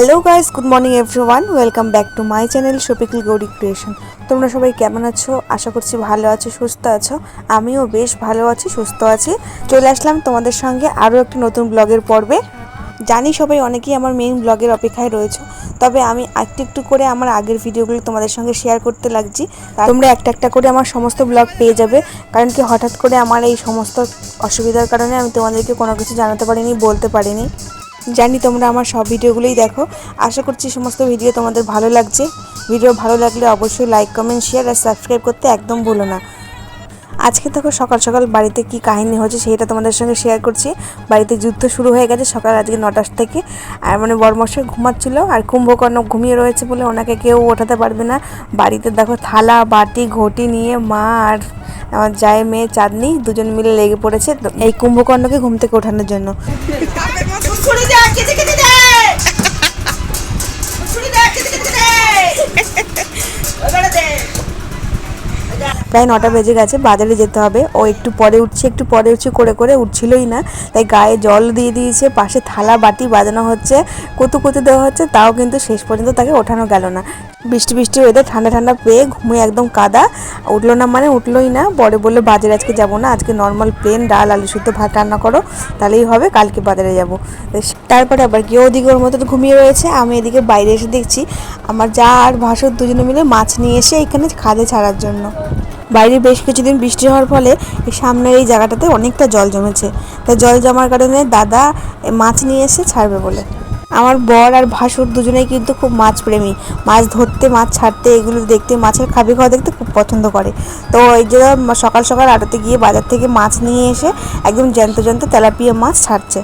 Hello guys good morning everyone welcome back to my channel শপিকল Gouri creation তোমরা সবাই কেমন আছো? আশা করছি ভালো আছো, সুস্থ আছো। আমিও বেশ ভালো আছি, সুস্থ আছি। চলে আসলাম তোমাদের সঙ্গে আরও একটি নতুন ব্লগের পর্বে। জানি সবাই অনেকেই আমার মেইন ব্লগের অপেক্ষায় রয়েছে, তবে আমি একটু একটু করে আমার আগের ভিডিওগুলো তোমাদের সঙ্গে শেয়ার করতে লাগছি। তোমরা একটা একটা করে আমার সমস্ত ব্লগ পেয়ে যাবে, কারণ কি হঠাৎ করে আমার এই সমস্ত অসুবিধার কারণে আমি তোমাদেরকে কোনো কিছু জানাতে পারিনি, বলতে পারিনি। জানি তোমরা আমার সব ভিডিওগুলোই দেখো। আশা করছি সমস্ত ভিডিও তোমাদের ভালো লাগছে। ভিডিও ভালো লাগলে অবশ্যই লাইক কমেন্ট শেয়ার আর সাবস্ক্রাইব করতে একদম ভুলো না। আজকে দেখো সকাল সকাল বাড়িতে কি কাহিনী হচ্ছে সেটা তোমাদের সঙ্গে শেয়ার করছি। বাড়িতে যুদ্ধ শুরু হয়ে গেছে সকাল আজকে নটার থেকে। আর মানে বরমশাই ঘুমাচ্ছিল আর কুম্ভকর্ণ ঘুমিয়ে রয়েছে বলে ওনাকে কেউ ওঠাতে পারবে না। বাড়িতে দেখো থালা, বাটি, ঘটি নিয়ে মা আর আমার যায় মেয়ে, চাঁদনি দুজন মিলে লেগে পড়েছে এই কুম্ভকর্ণকে ঘুম থেকে ওঠানোর জন্য। ছুরি দে কেটে কেটে দে ছুরি প্রায় নটা বেজে গেছে, বাজারে যেতে হবে। ও একটু পরে উঠছে, একটু পরে উঠছে, করে করে উঠছিলই না। তাই গায়ে জল দিয়ে দিয়েছে, পাশে থালা বাটি বাজানো হচ্ছে কতু কতু দেওয়া হচ্ছে, তাও কিন্তু শেষ পর্যন্ত তাকে ওঠানো গেল না। বৃষ্টি বৃষ্টি ওয়েদার ঠান্ডা ঠান্ডা পেয়ে ঘুমিয়ে একদম কাদা। উঠল না মানে উঠলোই না, পরে বলল, বাজারে আজকে যাব না, আজকে নর্মাল প্লেন ডাল, আলু শুদ্ধ ভাত রান্না করো, তাহলেই হবে, কালকে বাজারে যাব। তারপরে আবার কেউ ওদিকে ওর মতো ঘুমিয়ে রয়েছে, আমি এদিকে বাইরে এসে দেখছি, আমার যা আর ভাসুর দুজনে মিলে মাছ নিয়ে এসে এখানে খাদে ছাড়ার জন্য। বাইরে বেশ কিছুদিন বৃষ্টি হওয়ার ফলে সামনের এই জায়গাটাতে অনেকটা জল জমেছে। তাই জল জমার কারণে দাদা মাছ নিয়ে এসে ছাড়বে বলে। আমার বর আর ভাসুর দুজনেই কিন্তু খুব মাছ প্রেমী মাছ ধরতে, মাছ ছাড়তে, এগুলো দেখতে, মাছের খাবি খাওয়া দেখতে খুব পছন্দ করে। তো এই যে সকাল সকাল আড়তে গিয়ে বাজার থেকে মাছ নিয়ে এসে একদম জ্যান্ত জ্যান্ত তেলাপিয়া মাছ ছাড়ছে।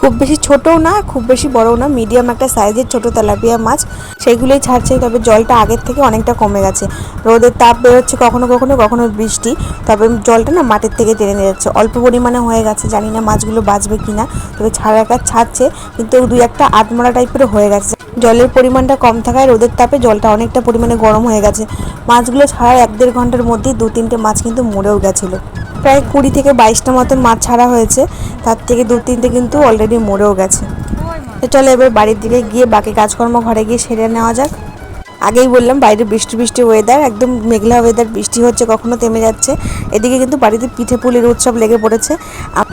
খুব বেশি ছোটও না, খুব বেশি বড়ও না, মিডিয়াম একটা সাইজের ছোট তেলাপিয়া মাছ সেইগুলোই ছাড়ছে, তবে জলটা আগের থেকে অনেকটা কমে গেছে। রোদের তাপ বেরোচ্ছে কখনো কখনো কখনো বৃষ্টি, তবে জলটা না মাটির থেকে টেনে নিয়ে যাচ্ছে। অল্প পরিমাণে হয়ে গেছে, জানি না মাছগুলো বাঁচবে কি না তবে ছাড়ার কাজ ছাড়ছে, কিন্তু দুই একটা আটমরা টাইপের হয়ে গেছে। জলের পরিমাণটা কম থাকায় রোদের তাপে জলটা অনেকটা পরিমাণে গরম হয়ে গেছে। মাছগুলো ছাড়ার এক দেড় ঘণ্টার মধ্যেই দু তিনটে মাছ কিন্তু মরেও গেছিল। প্রায় কুড়ি থেকে বাইশটা মতন মাছ ছাড়া হয়েছে, তার থেকে দু তিনটে কিন্তু অলরেডি মরেও গেছে। তো এবার বাড়ির দিকে গিয়ে বাকি কাজকর্ম ঘরে গিয়ে সেরে নেওয়া যাক। আগেই বললাম, বাইরে বৃষ্টি বৃষ্টি ওয়েদার একদম মেঘলা ওয়েদার বৃষ্টি হচ্ছে, কখনো থেমে যাচ্ছে। এদিকে কিন্তু বাড়িতে পিঠে পুলির উৎসব লেগে পড়েছে।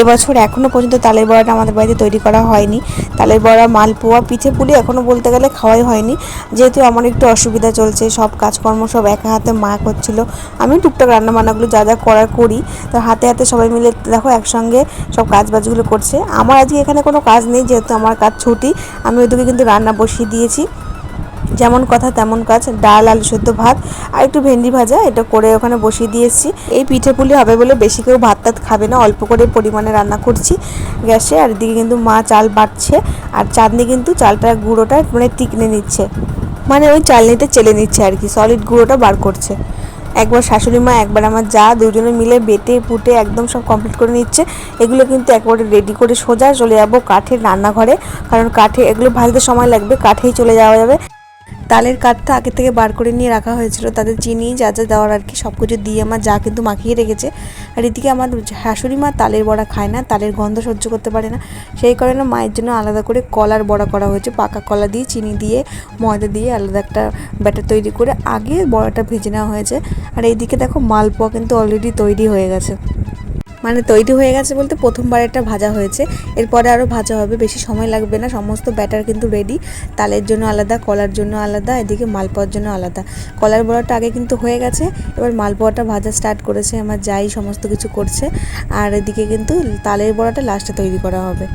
এবছর এখনও পর্যন্ত তালের বড়াটা আমাদের বাড়িতে তৈরি করা হয়নি। তালের বড়া, মালপোয়া, পিঠে পুলি এখনও বলতে গেলে খাওয়াই হয়নি। যেহেতু আমার একটু অসুবিধা চলছে, সব কাজকর্ম সব একা হাতে মা করছিল। আমি টুকটাক রান্না বান্নাগুলো যা যা করার করি, তো হাতে হাতে সবাই মিলে দেখো একসঙ্গে সব কাজ বাজগুলো করছে। আমার আজকে এখানে কোনো কাজ নেই, যেহেতু আমার কাজ ছুটি, আমি ওইদিকে কিন্তু রান্না বসিয়ে দিয়েছি। যেমন কথা তেমন কাজ, ডাল, আলু সেদ্ধ ভাত আর একটু ভেন্ডি ভাজা, এটা করে ওখানে বসিয়ে দিয়েছি। এই পিঠে পুলি হবে বলে বেশি কেউ ভাত টাত খাবে না, অল্প করে পরিমাণে রান্না করছি গ্যাসে। আর এদিকে কিন্তু মা চাল বাটছে আর চাঁদনি কিন্তু চালটার গুঁড়োটা মানে টিকনে নিচ্ছে। মানে ওই চালনিতে চেলে নিচ্ছে আর কি সলিড গুঁড়োটা বার করছে। একবার শাশুড়ি মা, একবার আমার যা, দুজনে মিলে বেটে পুটে একদম সব কমপ্লিট করে নিচ্ছে। এগুলো কিন্তু একবারে রেডি করে সোজা চলে যাব কাঠের রান্নাঘরে, কারণ কাঠে, এগুলো ভাজতে সময় লাগবে, কাঠেই চলে যাওয়া যাবে। তালের কাঠটা আগে থেকে বার করে নিয়ে রাখা হয়েছিল। তাদের চিনি, যা যা দেওয়ার আর কি সব কিছু দিয়ে আমার যা কিন্তু মাখিয়ে রেখেছে। আর এদিকে আমার শাশুড়ি মা তালের বড়া খায় না, তালের গন্ধ সহ্য করতে পারে না। সেই কারণে মায়ের জন্য আলাদা করে কলার বড়া করা হয়েছে, পাকা কলা দিয়ে, চিনি দিয়ে, ময়দা দিয়ে, আলাদা একটা ব্যাটার তৈরি করে আগে বড়াটা ভেজে নেওয়া হয়েছে। আর এইদিকে দেখো মালপোয়া কিন্তু অলরেডি তৈরি হয়ে গেছে। মানে তৈরি হয়ে গেছে বলতে প্রথমবার একটা ভাজা হয়েছে। এরপরে আরও ভাজা হবে, বেশি সময় লাগবে না। সমস্ত ব্যাটার কিন্তু রেডি তালের জন্য আলাদা, কলার জন্য আলাদা, এদিকে মালপোয়ার জন্য আলাদা। কলার বড়াটা আগে কিন্তু হয়ে গেছে। এবার মালপোয়াটা ভাজা স্টার্ট করেছে। আমার যাই সমস্ত কিছু করছে। আর এদিকে কিন্তু তালের বড়াটা লাস্টে তৈরি করা হবে।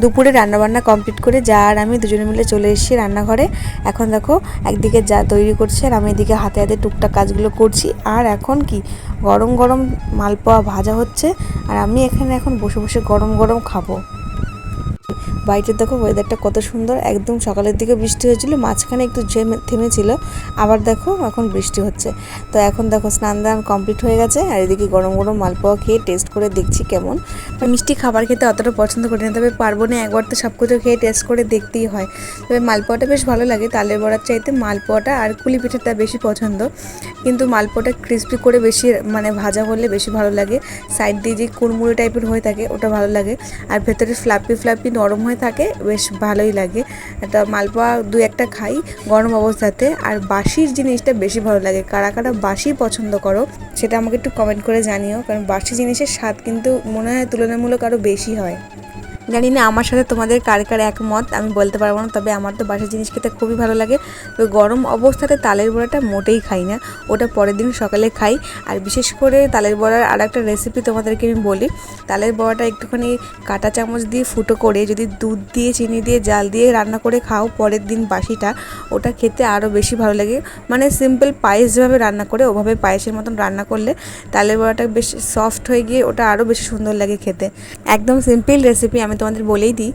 দুপুরে রান্নাবান্না কমপ্লিট করে যা আর আমি দুজনে মিলে চলে এসেছি রান্নাঘরে। এখন দেখো, একদিকে যা তৈরি করছে আর আমি এদিকে হাতে হাতে টুকটাক কাজগুলো করছি। আর এখন কি, গরম গরম মালপোয়া ভাজা হচ্ছে আর আমি এখানে এখন বসে বসে গরম গরম খাব। বাইরে দেখো ওয়েদারটা কত সুন্দর, একদম সকালের দিকে বৃষ্টি হয়েছিল, মাঝখানে একটু থেমেছিল, আবার দেখো এখন বৃষ্টি হচ্ছে। তো এখন দেখো স্নান দান কমপ্লিট হয়ে গেছে, আর এদিকে গরম গরম মালপোয়া খেয়ে টেস্ট করে দেখছি কেমন। মিষ্টি খাবার খেতে অতটা পছন্দ করি না, তবে পারব না একবার তো সব কিছু খেয়ে টেস্ট করে দেখতেই হয়। তবে মালপোয়াটা বেশ ভালো লাগে, তালের বড়ার চাইতে মালপোয়াটা আর কুলি পিঠাটা বেশি পছন্দ। কিন্তু মালপোয়াটা ক্রিস্পি করে বেশি মানে ভাজা হলে বেশি ভালো লাগে। সাইড দিয়ে যে কুড়মুড়ি টাইপের হয়ে থাকে, ওটা ভালো লাগে। আর ভেতরে ফ্লাপি ফ্লাপি নরম হয়ে থাকে, বেশ ভালোই লাগে। একটা মালপোয়া দু একটা খাই গরম অবস্থাতে, আর বাসির জিনিসটা বেশি ভালো লাগে। কারা কারা বাসি পছন্দ করো, সেটা আমাকে একটু কমেন্ট করে জানিও, কারণ বাসি জিনিসের স্বাদ কিন্তু মনে হয় তুলনামূলক আরও বেশি হয়। জানি না আমার সাথে তোমাদের কার কার একমত, আমি বলতে পারব না, তবে আমার তো বাসার জিনিস খেতে খুবই ভালো লাগে। তবে গরম অবস্থাতে তালের বড়াটা মোটেই খাই না, ওটা পরের দিন সকালে খাই। আর বিশেষ করে তালের বড়ার আর একটা রেসিপি তোমাদেরকে আমি বলি, তালের বড়াটা একটুখানি কাঁটা চামচ দিয়ে ফুটো করে যদি দুধ দিয়ে, চিনি দিয়ে, জাল দিয়ে রান্না করে খাও পরের দিন বাসিটা, ওটা খেতে আরও বেশি ভালো লাগে। মানে সিম্পল পায়েস যেভাবে রান্না করে, ওভাবে পায়েসের মতন রান্না করলে তালের বড়াটা বেশ সফট হয়ে গিয়ে ওটা আরও বেশি সুন্দর লাগে খেতে। একদম সিম্পল রেসিপি আমি তোমাদের বলেই দিই।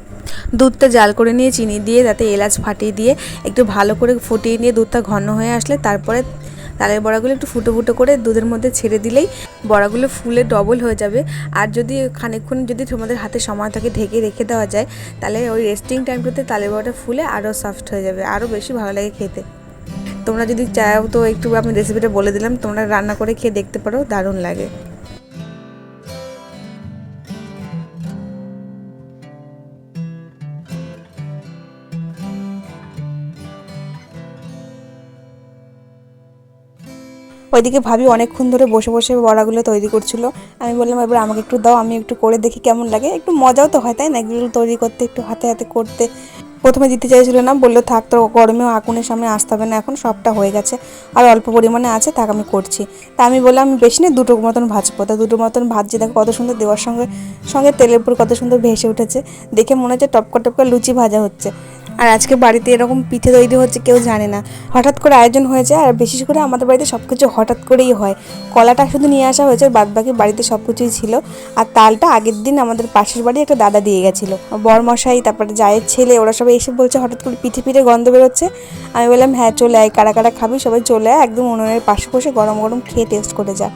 দুধটা জাল করে নিয়ে চিনি দিয়ে তাতে এলাচ ফাটিয়ে দিয়ে একটু ভালো করে ফুটিয়ে নিয়ে দুধটা ঘন হয়ে আসলে তারপরে তালের বড়াগুলো একটু ফুটো ফুটো করে দুধের মধ্যে ছেড়ে দিলেই বড়াগুলো ফুলে ডবল হয়ে যাবে। আর যদি খানিকক্ষণ যদি তোমাদের হাতে সময় থাকে ঢেকে রেখে দেওয়া যায়, তাহলে ওই রেস্টিং টাইমটাতে তালের বড়াটা ফুলে আরও সফট হয়ে যাবে আরও বেশি ভালো লাগে খেতে। তোমরা যদি চাও তো একটু আমি রেসিপিটা বলে দিলাম, তোমরা রান্না করে খেয়ে দেখতে পারো, দারুণ লাগে। ওইদিকে ভাবি অনেকক্ষণ ধরে বসে বসে বড়াগুলো তৈরি করছিল। আমি বললাম, এবার আমাকে একটু দাও, আমি একটু করে দেখি কেমন লাগে। একটু মজাও তো হয়, তাই না? এগুলো তৈরি করতে, একটু হাতে হাতে করতে। প্রথমে দিতে চাইছিল না, বলল, থাক তো গরমেও আগুনের সামনে আসতে হবে না, এখন সবটা হয়ে গেছে, আর অল্প পরিমাণে আছে, থাক, আমি করছি। তা আমি বললাম, আমি বেশি না, দুটো মতন ভাজবো। তা দুটো মতন ভাজছি, দেখো কত সুন্দর দেওয়ার সঙ্গে সঙ্গে তেলের উপর কত সুন্দর ভেসে উঠেছে। দেখে মনে হচ্ছে টপকা টপকা লুচি ভাজা হচ্ছে। আর আজকে বাড়িতে এরকম পিঠে তৈরি হচ্ছে, কেউ জানে না। হঠাৎ করে আয়োজন হয়েছে আর বিশেষ করে আমাদের বাড়িতে সব কিছু হঠাৎ করেই হয়। কলাটা শুধু নিয়ে আসা হয়েছে, বাদ বাকি বাড়িতে সব কিছুই ছিল। আর তালটা আগের দিন আমাদের পাশের বাড়ি একটা দাদা দিয়ে গেছিল। বরমশাই, তারপরে জায়ের ছেলে, ওরা সবাই এসে বলছে হঠাৎ করে পিঠে পিঠে গন্ধ বেরোচ্ছে। আমি বললাম হ্যাঁ চলে আয়, কারা কারা খাবি? সবাই চলে আয়, একদম উনুনের পাশে বসে গরম গরম খেয়ে টেস্ট করে যা।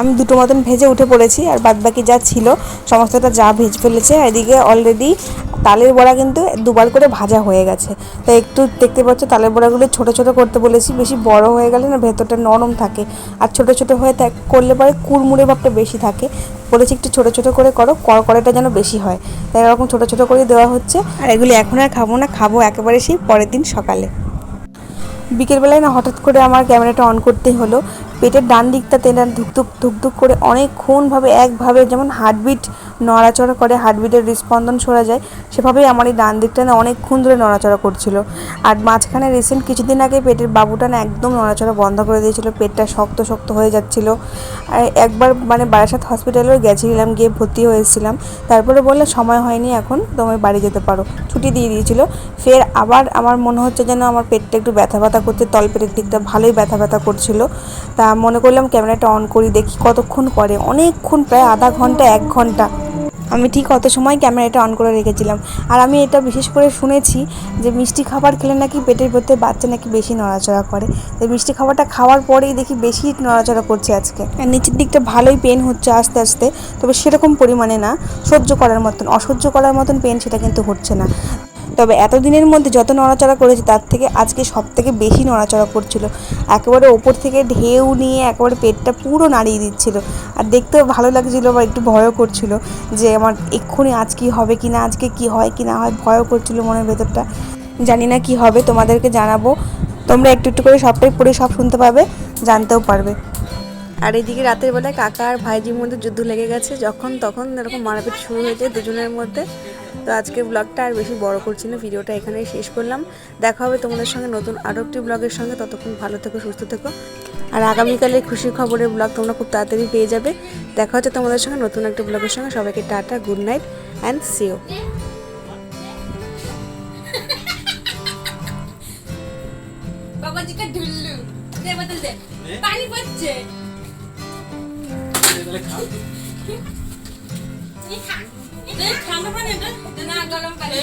আমি দুটো মতন ভেজে উঠে পড়েছি আর বাদবাকি যা ছিল, সমস্তটা যা ভেজ ফেলেছে এদিকে অলরেডি তালের বড়া কিন্তু দুবার করে ভাজা হয়ে গেছে। তাই একটু দেখতে পাচ্ছ তালের বড়াগুলো ছোট ছোট করতে বলেছি, বেশি বড় হয়ে গেলে না ভেতরটা নরম থাকে। আর ছোট ছোট হয়ে থাক করলে পরে কুড়মুড়ে ভাবটা বেশি থাকে। বলেছি একটু ছোট ছোট করে করো কড়কড়াটা যেন বেশি হয়। তাই এরকম ছোট ছোট করে দেওয়া হচ্ছে। আর এগুলি এখন আর খাব না, খাব একেবারে সেই পরের দিন সকালে। বিকেলবেলায় না হঠাৎ করে আমার ক্যামেরাটা অন করতেই হলো। পেটের ডান দিকটাতে না ধুকধুক ধুকধুক করে অনেকক্ষণভাবে, একভাবে যেমন হার্টবিট নড়াচড়া করে হার্টবিটের হৃস্পন্দন সরা যায়, সেভাবেই আমার এই ডান দিকটা না অনেকক্ষণ ধরে নড়াচড়া করছিল। আর মাঝখানে রিসেন্ট কিছুদিন আগে পেটের বাবুটা না একদম নড়াচড়া বন্ধ করে দিয়েছিল, পেটটা শক্ত শক্ত হয়ে যাচ্ছিল। আর একবার মানে বারাসাত হসপিটালেও গেছিলাম, গিয়ে ভর্তি হয়েছিলাম তারপরে বললে, সময় হয়নি এখন, তুমি বাড়ি যেতে পারো। ছুটি দিয়ে দিয়েছিল। ফের আবার আমার মনে হচ্ছে যেন আমার পেটটা একটু ব্যথা ব্যথা করছে, তলপেটের দিকটা ভালোই ব্যথা ব্যথা করছিল। তা মনে করলাম, ক্যামেরাটা অন করি, দেখি কতক্ষণ করে? অনেকক্ষণ, প্রায় আধা ঘণ্টা, এক ঘণ্টা। আমি ঠিক অত সময় ক্যামেরাটা অন করে রেখেছিলাম। আর আমি এটা বিশেষ করে শুনেছি যে মিষ্টি খাবার খেলে নাকি পেটের ভেতরে বাচ্চা নাকি বেশি নড়াচড়া করে। তো মিষ্টি খাবারটা খাওয়ার পরেই দেখি বেশি নড়াচড়া করছে আজকে। আর নিচের দিকটা ভালোই পেন হচ্ছে আস্তে আস্তে, তবে সেরকম পরিমাণে না, সহ্য করার মতন, অসহ্য করার মতন পেন সেটা কিন্তু হচ্ছে না। তবে এতদিনের মধ্যে যত নড়াচড়া করেছে, তার থেকে আজকে সব থেকে বেশি নড়াচড়া করছিল। একেবারে ওপর থেকে ঢেউ নিয়ে একেবারে পেটটা পুরো নাড়িয়ে দিচ্ছিল। আর দেখতেও ভালো লাগছিল বা একটু ভয়ও করছিল যে আমার এক্ষুনি আজ কি হবে, কি না, আজকে কি হয়, কি না হয়, ভয়ও করছিল মনের ভেতরটা। জানি না কি হবে, তোমাদেরকে জানাব। তোমরা একটু একটু করে সবটাই পড়ে সব শুনতে পাবে, জানতেও পারবে। আর এদিকে রাতের বেলায় কাকা আর ভাইজির মধ্যে যুদ্ধ লেগে গেছে। যখন তখন এরকম মারাপিট শুরু হয়ে যায় দুজনের মধ্যে। তো আজকের ব্লগটা আর বেশি বড় করছি না ভিডিওটা এখানেই শেষ করলাম। দেখা হবে তোমাদের সঙ্গে নতুন আরও একটি ব্লগের সঙ্গে ততক্ষণ ভালো থেকো সুস্থ থেকো। আর আগামীকালে খুশির খবরের ব্লগ তোমরা খুব তাড়াতাড়ি পেয়ে যাবে। দেখা হচ্ছে তোমাদের সঙ্গে নতুন একটা ব্লগের সঙ্গে সবাইকে টাটা গুড নাইট অ্যান্ড সিও পানি পড়ছে। ঠান্ডা পানি এটা না গরম পানি